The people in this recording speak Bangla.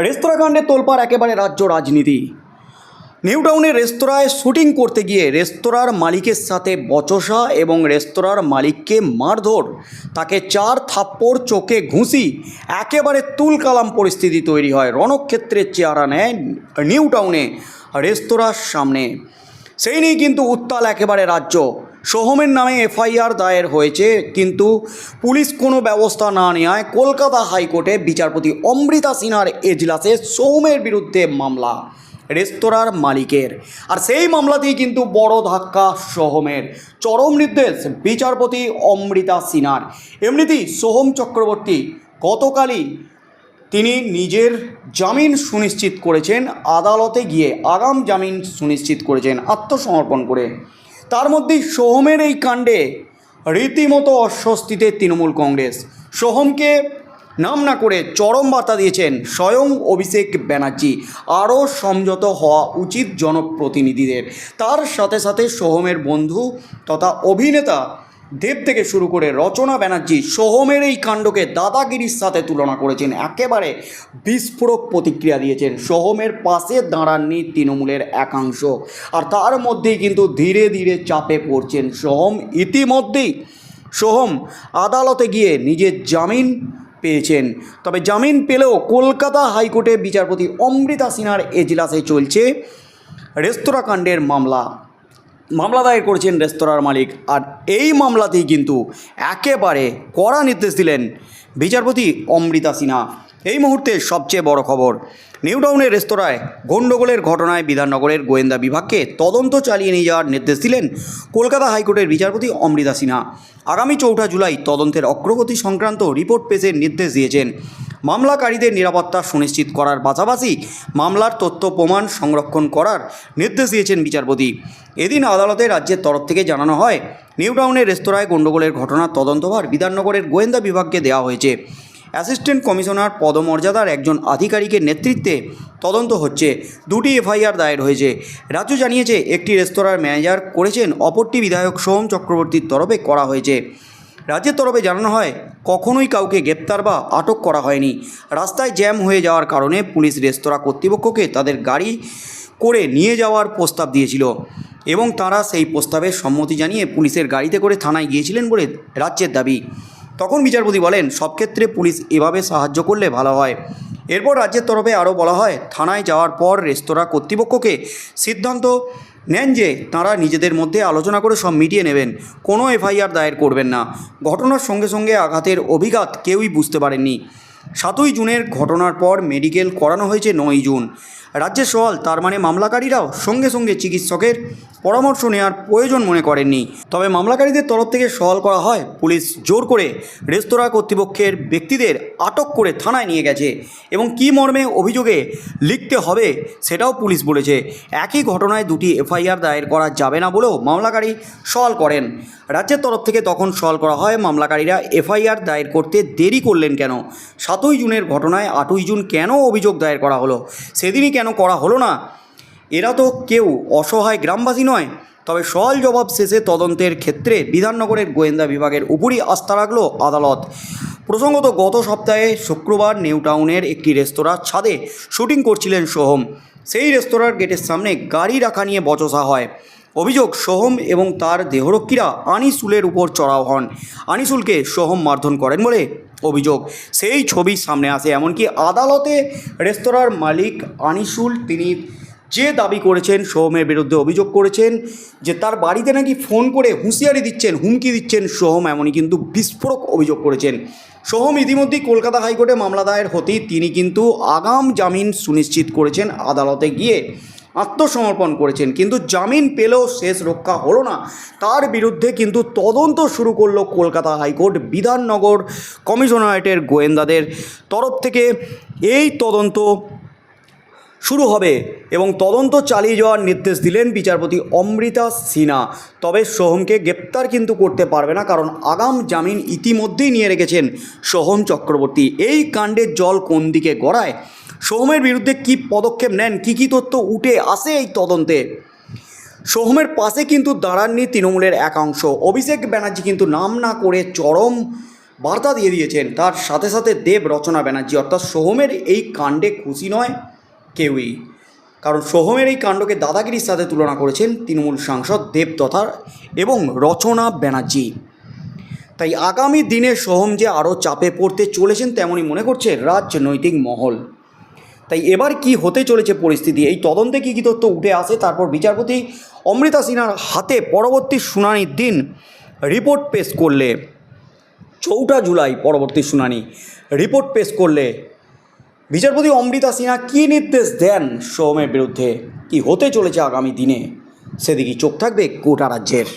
রেস্তোরাঁ কাণ্ডে তোলপাড় একেবারে রাজ্য রাজনীতি। নিউ টাউনের রেস্তোরাঁয় শুটিং করতে গিয়ে রেস্তোরাঁর মালিকের সাথে বচসা এবং রেস্তোরাঁর মালিককে মারধর, তাকে চার থাপ্পড় চোখে ঘুষি, একেবারে তুলকালাম পরিস্থিতি তৈরি হয়। রণক্ষেত্রের চেহারা নেয় নিউ টাউনে রেস্তোরাঁর সামনে। সেই নিয়ে কিন্তু উত্তাল একেবারে রাজ্য। সোহমের নামে এফআইআর দায়ের হয়েছে, কিন্তু পুলিশ কোনো ব্যবস্থা না নেওয়ায় কলকাতা হাইকোর্টে বিচারপতি অমৃতা সিনহার এজলাসে সোহমের বিরুদ্ধে মামলা রেস্তোরাঁর মালিকের। আর সেই মামলাতেই কিন্তু বড় ধাক্কা সোহমের। চরম নির্দেশ বিচারপতি অমৃতা সিনহার। এমনিতেই সোহম চক্রবর্তী গতকালই তিনি নিজের জামিন সুনিশ্চিত করেছেন, আদালতে গিয়ে আগাম জামিন সুনিশ্চিত করেছেন, আত্মসমর্পণ করে। তার মধ্যেই সোহমের এই কাণ্ডে রীতিমতো অস্বস্তিতে তৃণমূল কংগ্রেস। সোহমকে নাম না করে চরম বার্তা দিয়েছেন স্বয়ং অভিষেক ব্যানার্জি। আরও সমঝত হওয়া উচিত জনপ্রতিনিধিদের। তার সাথে সাথে সোহমের বন্ধু তথা অভিনেতা দেব থেকে শুরু করে রচনা ব্যানার্জি সোহমের এই কাণ্ডকে দাদাগিরির সাথে তুলনা করেছেন। একেবারে বিস্ফোরক প্রতিক্রিয়া দিয়েছেন সোহমের পাশে দাঁড়াননি তৃণমূলের একাংশ। আর তার মধ্যেই কিন্তু ধীরে ধীরে চাপে পড়ছেন সোহম। ইতিমধ্যেই সোহম আদালতে গিয়ে নিজের জামিন পেয়েছেন। তবে জামিন পেলেও কলকাতা হাইকোর্টে বিচারপতি অমৃতা সিনহার এজলাসে চলছে রেস্তোরাঁ কাণ্ডের মামলা। মামলা দায়ের করেছেন রেস্তোরাঁর মালিক। আর এই মামলাতেই কিন্তু একেবারে কড়া নির্দেশ দিলেন বিচারপতি অমৃতা সিনহা। এই মুহূর্তে সবচেয়ে বড় খবর নিউটাউনের রেস্তোরাঁয় গণ্ডগোলের ঘটনায় বিধাননগরের গোয়েন্দা বিভাগকে তদন্ত চালিয়ে নিয়ে যাওয়ার নির্দেশ দিলেন কলকাতা হাইকোর্টের বিচারপতি অমৃতা সিনহা। আগামী চৌঠা জুলাই তদন্তের অগ্রগতি সংক্রান্ত রিপোর্ট পেশের নির্দেশ দিয়েছেন। মামলাকারীদের নিরাপত্তা সুনিশ্চিত করার পাশাপাশি মামলার তথ্য প্রমাণ সংরক্ষণ করার নির্দেশ দিয়েছেন বিচারপতি। এদিন আদালতে রাজ্যের তরফ থেকে জানানো হয় নিউটাউনের রেস্তোরাঁয় গণ্ডগোলের ঘটনার তদন্তভার বিধাননগরের গোয়েন্দা বিভাগকে দেওয়া হয়েছে। অ্যাসিস্ট্যান্ট কমিশনার পদমর্যাদার একজন আধিকারিকের নেতৃত্বে তদন্ত হচ্ছে। দুটি এফআইআর দায়ের হয়েছে। রাজ্য জানিয়েছে, একটি রেস্তোরাঁর ম্যানেজার করেছেন, অপরটি বিধায়ক সোম চক্রবর্তীর তরফে করা হয়েছে। রাজ্যের তরফে জানানো হয়, কখনোই কাউকে গ্রেপ্তার বা আটক করা হয়নি। রাস্তায় জ্যাম হয়ে যাওয়ার কারণে পুলিশ রেস্তোরাঁ কর্তৃপক্ষকে তাদের গাড়ি করে নিয়ে যাওয়ার প্রস্তাব দিয়েছিল এবং তারা সেই প্রস্তাবের সম্মতি জানিয়ে পুলিশের গাড়িতে করে থানায় গিয়েছিলেন বলে রাজ্যের দাবি। তখন বিচারপতি বলেন সব ক্ষেত্রে পুলিশ এভাবে সাহায্য করলে ভালো হয়। এরপর রাজ্যের তরফে আরও বলা হয়, থানায় যাওয়ার পর রেস্তোরাঁ কর্তৃপক্ষকে সিদ্ধান্ত নেন যে তারা নিজেদের মধ্যে আলোচনা করে সব মিটিয়ে নেবেন। কোনো এফআইআর দায়ের করবেন না। ঘটনার সঙ্গে সঙ্গে আঘাতের অভিঘাত কেউই বুঝতে পারেননি। সাতই জুনের ঘটনার পর মেডিকেল করানো হয়েছে নয় জুন। রাজ্যের সওয়াল, তার মানে মামলাকারীরাও সঙ্গে সঙ্গে চিকিৎসকের পরামর্শ নেওয়ার প্রয়োজন মনে করেননি। তবে মামলাকারীদের তরফ থেকে সওয়াল করা হয়, পুলিশ জোর করে রেস্তোরাঁ কর্তৃপক্ষের ব্যক্তিদের আটক করে থানায় নিয়ে গেছে এবং কী মর্মে অভিযোগে লিখতে হবে সেটাও পুলিশ বলেছে। একই ঘটনায় দুটি এফআইআর দায়ের করা যাবে না বলেও মামলাকারী সওয়াল করেন। রাজ্যের তরফ থেকে তখন সওয়াল করা হয়, মামলাকারীরা এফআইআর দায়ের করতে দেরি করলেন কেন? সাতই জুনের ঘটনায় আটই জুন কেন অভিযোগ দায়ের করা হলো? সেদিনই কেন করা হলো না। এরা তো কেউ অসহায় গ্রামবাসী নয়, তবে সওয়াল জবাব শেষে তদন্তের ক্ষেত্রে বিধাননগরের গোয়েন্দা বিভাগের উপরই আস্থা রাখল আদালত। প্রসঙ্গত, গত সপ্তাহে শুক্রবার নিউ টাউনের একটি রেস্তোরাঁর ছাদে শুটিং করছিলেন সোহম। সেই রেস্তোরাঁর গেটের সামনে গাড়ি রাখা নিয়ে বচসা হয়। অভিযোগ, সোহম এবং তার দেহরক্ষীরা আনিসুলের উপর চড়াও হন। আনিসুলকে সোহম মারধর করেন বলে অভিযোগ। সেই ছবি সামনে আসে, এমনকি আদালতে রেস্তোরাঁর মালিক আনিসুল, তিনি যে দাবি করেছেন, সোহমের বিরুদ্ধে অভিযোগ করেছেন যে তার বাড়িতে নাকি ফোন করে হুঁশিয়ারি দিচ্ছেন, হুমকি দিচ্ছেন সোহম, এমনই কিন্তু বিস্ফোরক অভিযোগ করেছেন। সোহম ইতিমধ্যেই কলকাতা হাইকোর্টে মামলা দায়ের হতেই তিনি কিন্তু আগাম জামিন সুনিশ্চিত করেছেন আদালতে গিয়ে। আত্মসমর্পণ করেছেন। কিন্তু জামিন পেলেও শেষ রক্ষা হলো না। তার বিরুদ্ধে কিন্তু তদন্ত শুরু করল কলকাতা হাইকোর্ট, বিধাননগর কমিশনারেটের গোয়েন্দাদের তরফ থেকে। এই তদন্ত শুরু হবে এবং তদন্ত চালিয়ে যাওয়ার নির্দেশ দিলেন বিচারপতি অমৃতা সিনহা। তবে সোহমকে গ্রেপ্তার কিন্তু করতে পারবে না কারণ আগাম জামিন ইতিমধ্যেই নিয়ে রেখেছেন সোহম চক্রবর্তী। এই কাণ্ডের জল কোন দিকে গড়ায়? সোহমের বিরুদ্ধে কী পদক্ষেপ নেন, কী কী তথ্য উঠে আসে এই তদন্তে? সোহমের পাশে কিন্তু দাঁড়াননি তৃণমূলের একাংশ অভিষেক ব্যানার্জি কিন্তু নাম না করে চরম বার্তা দিয়ে দিয়েছেন। তার সাথে সাথে দেব রচনা ব্যানার্জি, অর্থাৎ সোহমের এই কাণ্ডে খুশি নয় কেউই। কারণ সোহমের এই কাণ্ডকে দাদাগিরির সাথে তুলনা করেছেন তৃণমূল সাংসদ দেব তথা এবং রচনা ব্যানার্জি। তাই আগামী দিনে সোহম যে আরও চাপে পড়তে চলেছেন তেমনই মনে করছে রাজনৈতিক মহল। তাই এবার কি হতে চলেছে পরিস্থিতি? এই তদন্তে কী কী তথ্য উঠে আসে? তারপর বিচারপতি অমৃতা সিনহার হাতে পরবর্তী শুনানির দিন রিপোর্ট পেশ করলে, চৌঠা জুলাই পরবর্তী শুনানি রিপোর্ট পেশ করলে বিচারপতি অমৃতা সিনহা কী নির্দেশ দেন সোহমের বিরুদ্ধে? কি হতে চলেছে আগামী দিনে? সেদিকে চোখ থাকবে গোটা রাজ্যের।